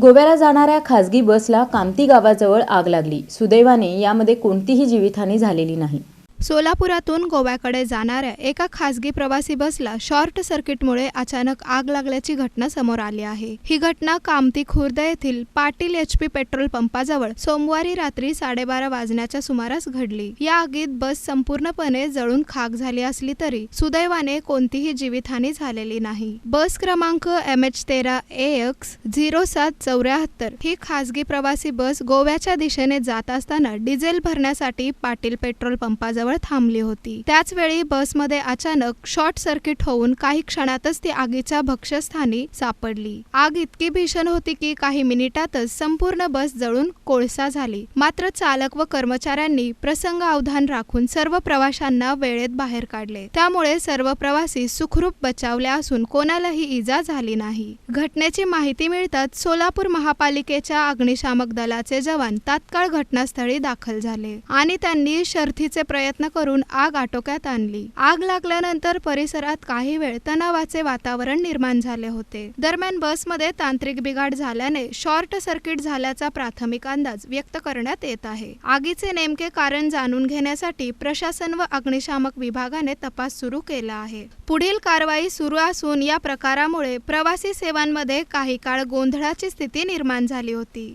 गोव्याला जाणाऱ्या खासगी बसला कामती गावाजवळ आग लागली. सुदैवाने यामध्ये कोणतीही जीवितहानी झालेली नाही. सोलापुरातून गोव्याकडे जाणाऱ्या एका खासगी प्रवासी बसला शॉर्ट सर्किटमुळे अचानक आग लागल्याची घटना समोर आली आहे. ही घटना कामती खुर्द येथील पाटील एच पी पेट्रोल पंपाजवळ सोमवारी रात्री साडेबारा वाजण्याच्या सुमारास घडली. या आगीत बस संपूर्णपणे जळून खाक झाली असली तरी सुदैवाने कोणतीही जीवितहानी झालेली नाही. बस क्रमांक एम एच तेरा ए एक्स झिरो सात चौऱ्याहत्तर ही खासगी प्रवासी बस गोव्याच्या दिशेने जात असताना डिझेल भरण्यासाठी पाटील पेट्रोल पंपाजवळ थांबली होती. त्याचवेळी बसमध्ये अचानक शॉर्ट सर्किट होऊन काही क्षणातच ती आगीच्या भक्ष्यस्थानी सापडली. आग इतकी भीषण होती की काही मिनिटातच संपूर्ण बस जळून कोळसा झाली. मात्र चालक व कर्मचाऱ्यांनी प्रसंग अवधान राखून सर्व प्रवाशांना वेळेत बाहेर काढले. त्यामुळे सर्व प्रवासी सुखरूप बचावले असून कोणालाही इजा झाली नाही. घटनेची माहिती मिळताच सोलापूर महापालिकेच्या अग्निशामक दलाचे जवान तात्काळ घटनास्थळी दाखल झाले आणि त्यांनी शर्थीचे प्रयत्न प्रयत्न करून आग आटोक्यात आणली. आग लागल्यानंतर परिसरात काही वेळ तणावाचे वातावरण निर्माण झाले होते. दरम्यान बसमध्ये तांत्रिक बिघाड झाल्याने शॉर्ट सर्किट झाल्याचा प्राथमिक अंदाज व्यक्त करण्यात येत आहे. आगीचे नेमके कारण जाणून घेण्यासाठी प्रशासन व अग्निशामक विभागाने तपास सुरू केला आहे. पुढील कारवाई सुरू असून या प्रकारामुळे प्रवासी सेवांमध्ये काही काळ गोंधळाची स्थिती निर्माण झाली होती.